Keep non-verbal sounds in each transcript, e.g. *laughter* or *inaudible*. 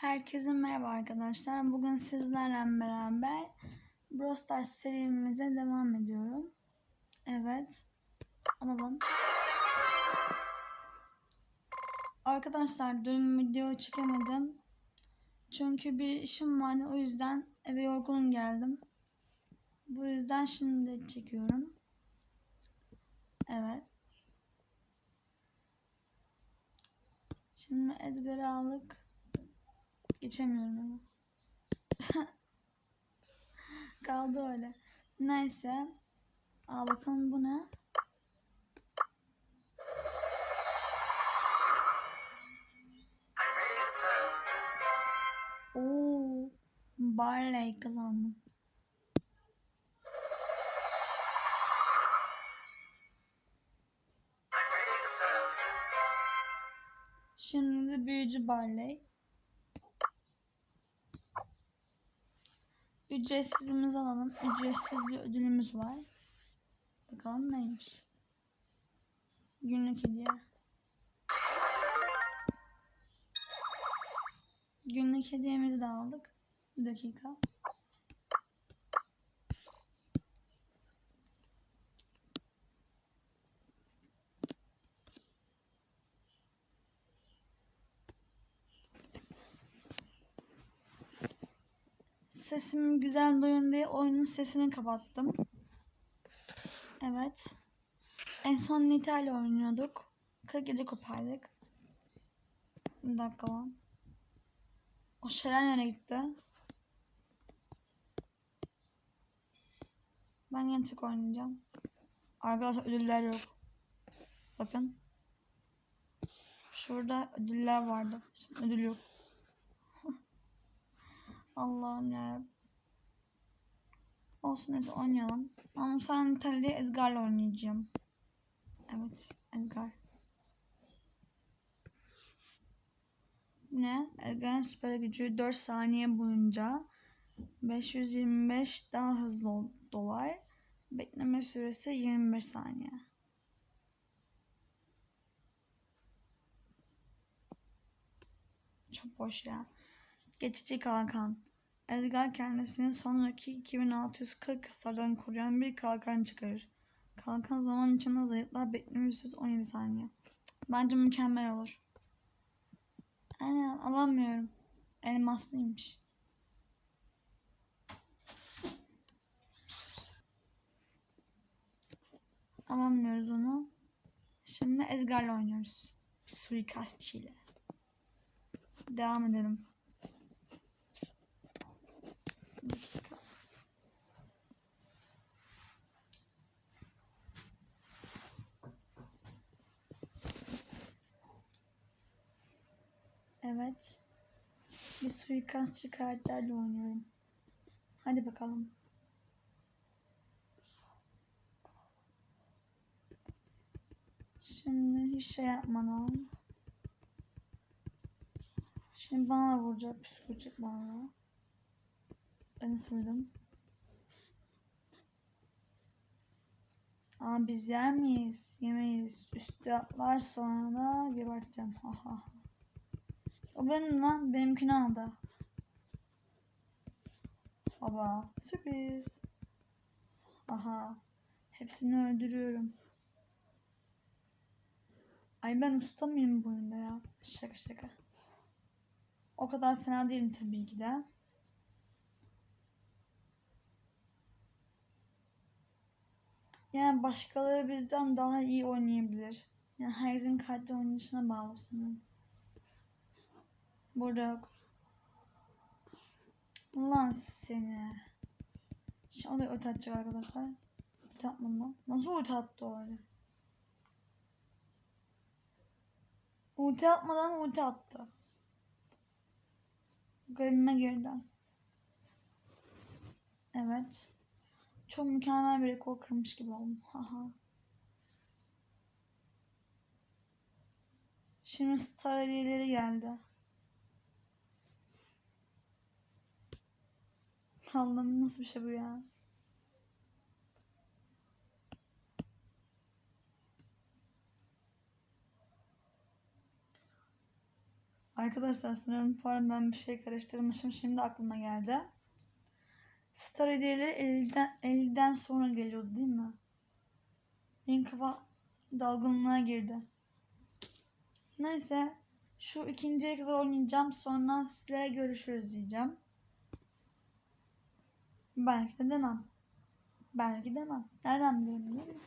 Herkese merhaba arkadaşlar. Bugün sizlerle beraber Brawl serimize devam ediyorum. Evet. Alalım. Arkadaşlar dün video çekemedim. Çünkü bir işim vardı. O yüzden eve yorgun geldim. Bu yüzden şimdi çekiyorum. Evet. Şimdi Edgar'ı aldık. Geçemiyorum ama. *laughs* Kaldı öyle. Neyse. Aa bakalım bu ne? Oo, Barley kazandım. Şimdi de büyücü Barley. Ücretsizimizi alalım. Ücretsiz bir ödülümüz var. Bakalım neymiş. Günlük hediye. Günlük hediyemizi de aldık. Bir dakika. Sesim güzel duyun diye oyunun sesini kapattım. Evet. En son Nita ile oynuyorduk. 47 kupaydık. Bir dakika lan. O şeyler nereye gitti? Ben yine tek oynayacağım. Arkadaşlar ödüller yok. Bakın. Şurada ödüller vardı. Şimdi ödül yok. Allah'ım yarabbim. Olsun neyse oynayalım. Ama sen İtalya'da Edgar'la oynayacağım. Evet Edgar. Ne? Edgar'ın süper gücü 4 saniye boyunca 525 daha hızlı ol- dolar. Bekleme süresi 25 saniye. Çok boş ya. Geçici kalkan. Edgar kendisini sonraki 2640 hasardan koruyan bir kalkan çıkarır. Kalkan zaman içinde zayıflar bekleme süresi 17 saniye. Bence mükemmel olur. Aynen alamıyorum. Elmaslıymış. Alamıyoruz onu. Şimdi Edgar'la oynuyoruz. Bir suikastçıyla. Devam edelim. Evet. Bir suikastçı karakterle oynuyorum. Hadi bakalım. Şimdi hiç şey yapmadan. Şimdi bana vuracak, psikolojik bana. Ben sürdüm. Aa biz yer miyiz? Yemeyiz. Üstü atlar sonra geberteceğim. Ha ha. O benim lan. Benimkini aldı. Baba. Sürpriz. Aha. Hepsini öldürüyorum. Ay ben usta mıyım bu oyunda ya? Şaka şaka. O kadar fena değilim tabii ki de. Yani başkaları bizden daha iyi oynayabilir. Yani herkesin kartı oynayışına bağlı sanırım. Burada yok. Ulan seni. Şimdi oraya ulti atacak arkadaşlar. Ulti atmadı lan. Nasıl ulti attı o öyle? Ulti atmadan ulti attı. Garibime girdi. Evet. Çok mükemmel bir rekor kırmış gibi oldum. Haha. Şimdi star hediyeleri geldi. Allah'ım nasıl bir şey bu ya? Arkadaşlar sanırım pardon ben bir şey karıştırmışım. Şimdi aklıma geldi. Star hediyeleri 50'den, 50'den sonra geliyordu değil mi? Benim kafa dalgınlığa girdi. Neyse. Şu ikinciye kadar oynayacağım. Sonra sizle görüşürüz diyeceğim. Belki de demem. Belki demem. Nereden bileyim?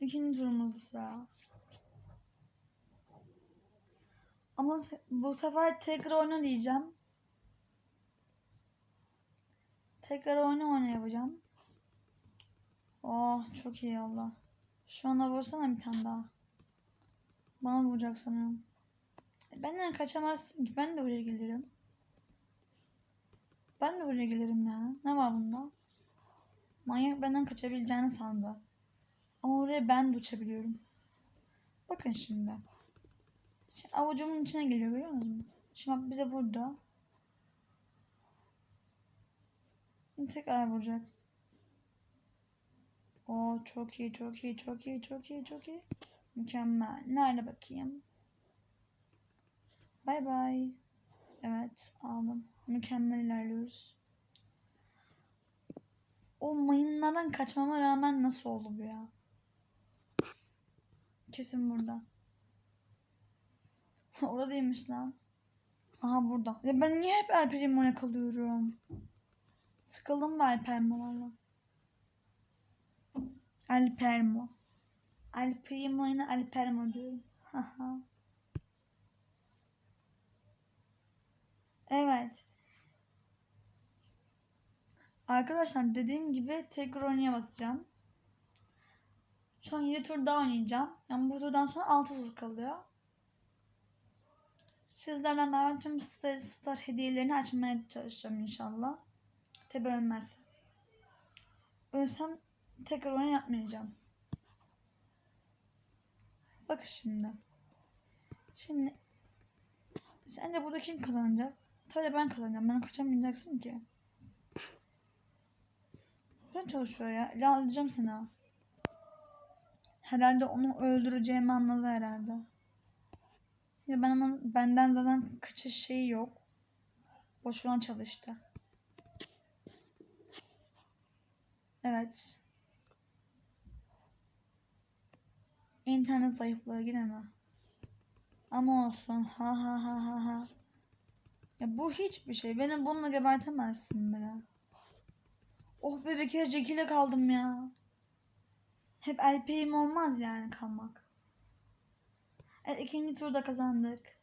İkinci turumuzda sıra. Ama bu sefer tekrar oyna diyeceğim. Tekrar oyna oyna yapacağım. Oh çok iyi Allah. Şu anda vursana bir tane daha. Bana vuracak sanırım. E, Benden kaçamazsın ki. Ben de oraya gelirim. Ben de oraya gelirim ya. Ne var bunda? Manyak benden kaçabileceğini sandı. Ama oraya ben de uçabiliyorum. Bakın şimdi. Şimdi avucumun içine geliyor görüyor musunuz? Şimdi bize burada. Şimdi tekrar vuracak. Oo çok iyi çok iyi çok iyi çok iyi çok iyi. Mükemmel. Nerede bakayım? Bay bay. Evet aldım. Mükemmel ilerliyoruz. O mayınlardan kaçmama rağmen nasıl oldu bu ya? Kesin burada. *laughs* Orada değilmiş lan. Aha burada. Ya ben niye hep El Primo'ya kalıyorum? Sıkıldım mı El Primo'larla? El Primo. El Primo yine El Primo diyorum. Haha. evet. Arkadaşlar dediğim gibi tekrar oynaya basacağım. An 7 tur daha oynayacağım. Yani bu turdan sonra 6 tur kalıyor. Sizlerden beraber tüm star, star hediyelerini açmaya çalışacağım inşallah. Tabi ölmezsem. Ölsem tekrar oyun yapmayacağım. Bakın şimdi. Şimdi sence burada kim kazanacak? Tabii ben kazanacağım. Ben kaçamayacaksın ki. Ben çalışıyor ya. Ya alacağım seni ha. Herhalde onu öldüreceğimi anladı herhalde. Ya ben ama benden zaten kaçış şeyi yok. Boşuna çalıştı. Evet. İnternet zayıflığı yine mi? Ama olsun. Ha ha ha ha ha. Ya bu hiçbir şey. Beni bununla gebertemezsin bile. Oh be bir kere Jack ile kaldım ya. Hep LP'im olmaz yani kalmak. Evet ikinci turda kazandık.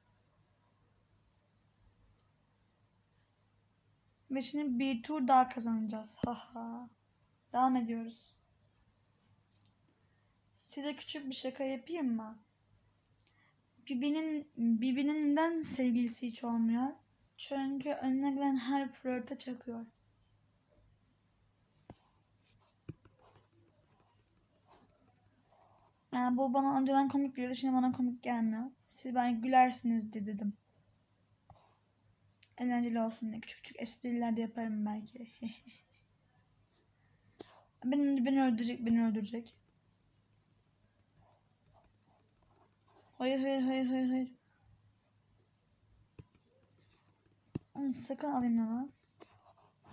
Ve şimdi bir tur daha kazanacağız. Haha. Devam ediyoruz. Size küçük bir şaka yapayım mı? Bibi'nin Bibi'ninden sevgilisi hiç olmuyor. Çünkü önüne gelen her flörte çakıyor. Yani bu bana önceden komik geliyordu. Şimdi bana komik gelmiyor. Siz ben gülersiniz diye dedim. Eğlenceli olsun diye küçük küçük espriler de yaparım belki. *laughs* beni, beni öldürecek, beni öldürecek. Hayır, hayır, hayır, hayır, hayır. Onu sakın alayım ama.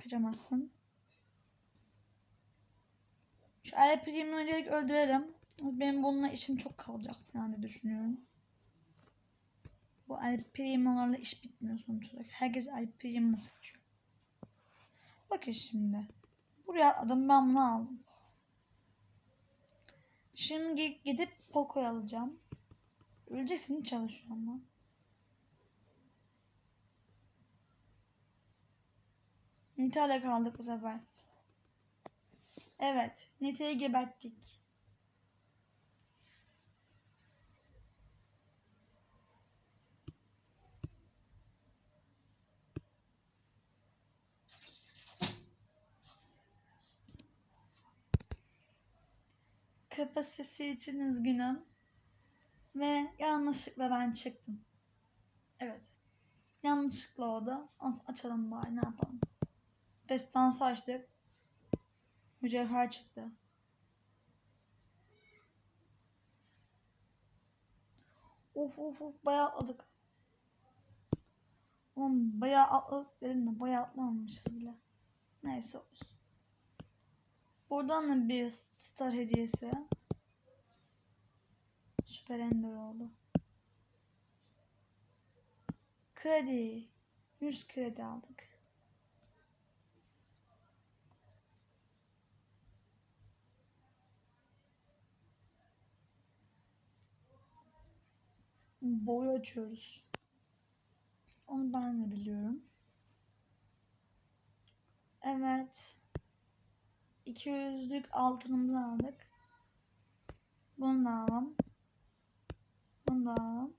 Kaçamazsın. Şu Primo'yu direkt öldürelim. Benim bununla işim çok kalacak diye düşünüyorum. Bu El Primo'larla iş bitmiyor sonuç olarak. Herkes El Primo seçiyor. Bakın şimdi. Buraya atladım ben bunu aldım. Şimdi gidip Poco'yu alacağım. Öleceksin çalışıyor ama. Nita'yla kaldık bu sefer. Evet. Nita'yı geberttik. Kapasitesi için üzgünüm. Ve yanlışlıkla ben çıktım. Evet. Yanlışlıkla o da. Olsun, Açalım bari ne yapalım. Destansı açtık. Mücevher çıktı. Of of of bayağı atladık. Oğlum bayağı atladık dedim de bayağı atlamamışız bile. Neyse olsun. Buradan da bir star hediyesi. Süper Ender oldu. Kredi. 100 kredi aldık. Boy açıyoruz. Onu ben de biliyorum. Evet. 200'lük altınımızı aldık. Bunu da alalım. Alalım.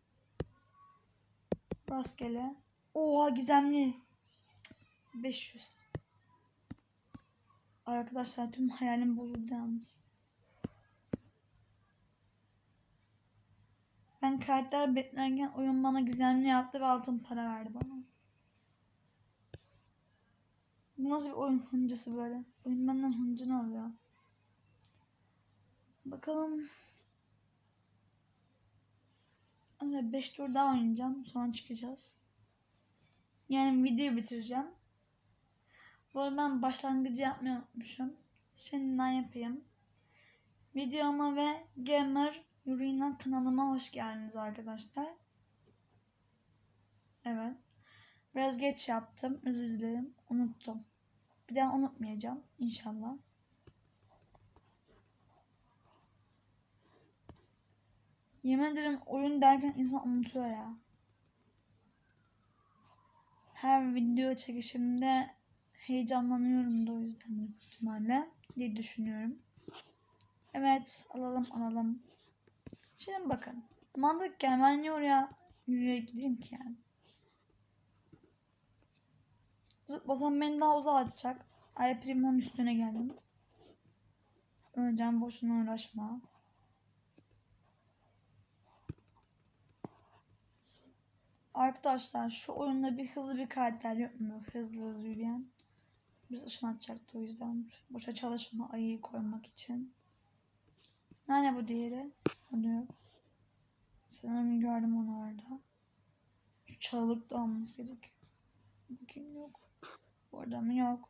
Rastgele. Oha gizemli. 500. Arkadaşlar tüm hayalim bozuldu yalnız. Ben karakter beklerken oyun bana gizemli yaptı ve altın para verdi bana. Bu nasıl bir oyun hıncısı böyle? Oyun benden hıncını alıyor. Bakalım. 5 tur daha oynayacağım. Sonra çıkacağız. Yani videoyu bitireceğim. Bu arada ben başlangıcı yapmayı unutmuşum. Şimdiden yapayım. Videoma ve Gamer Yurina kanalıma hoş geldiniz arkadaşlar. Evet. Biraz geç yaptım. Özür dilerim. Unuttum. Bir daha unutmayacağım inşallah. Yemin ederim oyun derken insan unutuyor ya. Her video çekişimde heyecanlanıyorum da o yüzden büyük ihtimalle diye düşünüyorum. Evet alalım alalım. Şimdi bakın. Mantıkken ben niye yürüyerek gideyim ki yani. Zıplasam beni daha uzağa atacak. Ay Primo'nun üstüne geldim. Öleceğim boşuna uğraşma. Arkadaşlar şu oyunda bir hızlı bir karakter yok mu? Hızlı hızlı. Biz ışın atacaktı o yüzden. Boşa çalışma ayıyı koymak için. Nerede bu diğeri? Onu. Sanırım gördüm onu orada. Şu çalılıkta olması gerekiyor. Bakayım yok. Orada mı yok.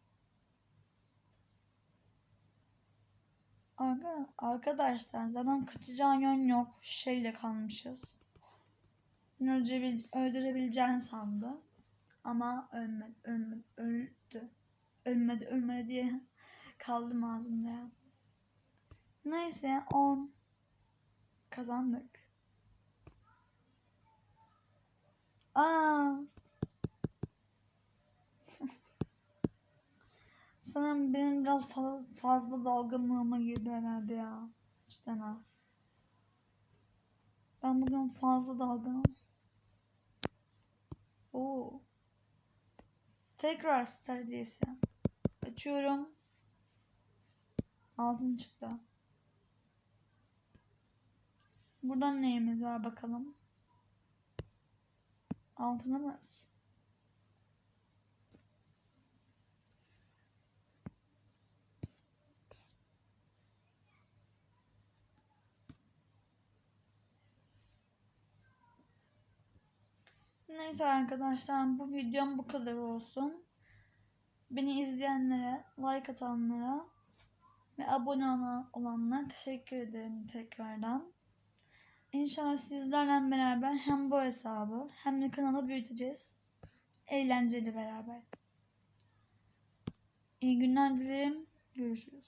Arka, arkadaşlar zaten kaçacağın yön yok. Şeyle kalmışız. Öldürebileceğini sandı. Ama ölmedi, ölmedi, öldü. Ölmedi, ölmedi diye *laughs* kaldım ağzımda ya. Neyse 10 kazandık. Aa. *laughs* Sanırım benim biraz fazla, fazla dalgınlığıma girdi herhalde ya. Cidden ha. Ben bugün fazla dalgınım. Oo. Tekrar star hediyesi. Açıyorum. Altın çıktı. Buradan neyimiz var bakalım. Altınımız. Neyse arkadaşlar bu videom bu kadar olsun. Beni izleyenlere, like atanlara ve abone olan- olanlara teşekkür ederim tekrardan. İnşallah sizlerle beraber hem bu hesabı hem de kanalı büyüteceğiz. Eğlenceli beraber. İyi günler dilerim. Görüşürüz.